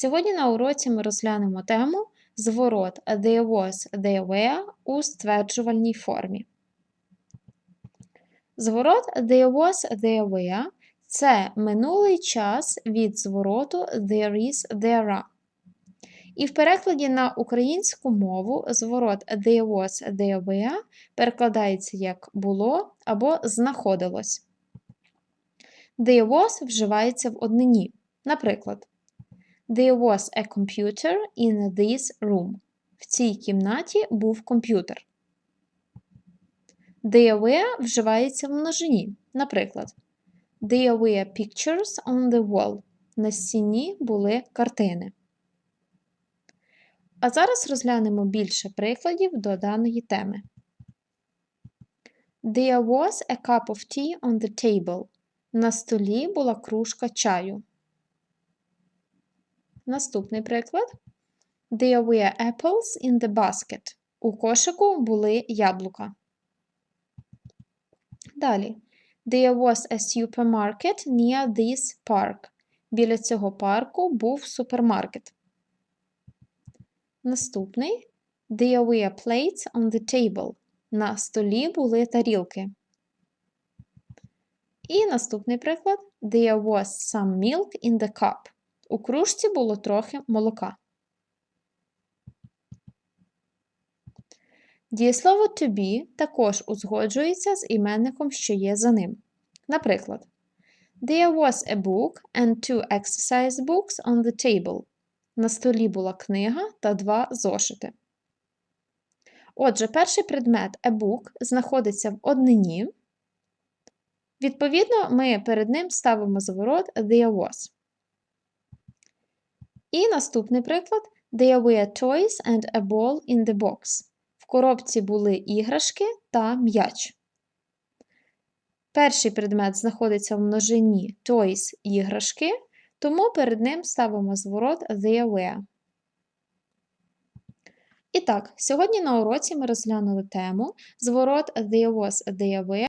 Сьогодні на уроці ми розглянемо тему зворот there was, there were у стверджувальній формі. Зворот there was, there were це минулий час від звороту there is, there are. І в перекладі на українську мову зворот there was, there were перекладається як було або знаходилось. There was вживається в однині. Наприклад, There was a computer in this room. В цій кімнаті був комп'ютер. There were вживається в множині. Наприклад, There were pictures on the wall. На стіні були картини. А зараз розглянемо більше прикладів до даної теми. There was a cup of tea on the table. На столі була кружка чаю. Наступний приклад. There were apples in the basket. У кошику були яблука. Далі. There was a supermarket near this park. Біля цього парку був супермаркет. Наступний. There were plates on the table. На столі були тарілки. І наступний приклад. There was some milk in the cup. У кружці було трохи молока. Дієслово to be також узгоджується з іменником, що є за ним. Наприклад, There was a book and two exercise books on the table. На столі була книга та два зошити. Отже, перший предмет a book знаходиться в однині. Відповідно, ми перед ним ставимо заворот there was. І наступний приклад: There were toys and a ball in the box. В коробці були іграшки та м'яч. Перший предмет знаходиться в множині toys іграшки, тому перед ним ставимо зворот there were. І так, сьогодні на уроці ми розглянули тему зворот there was, there were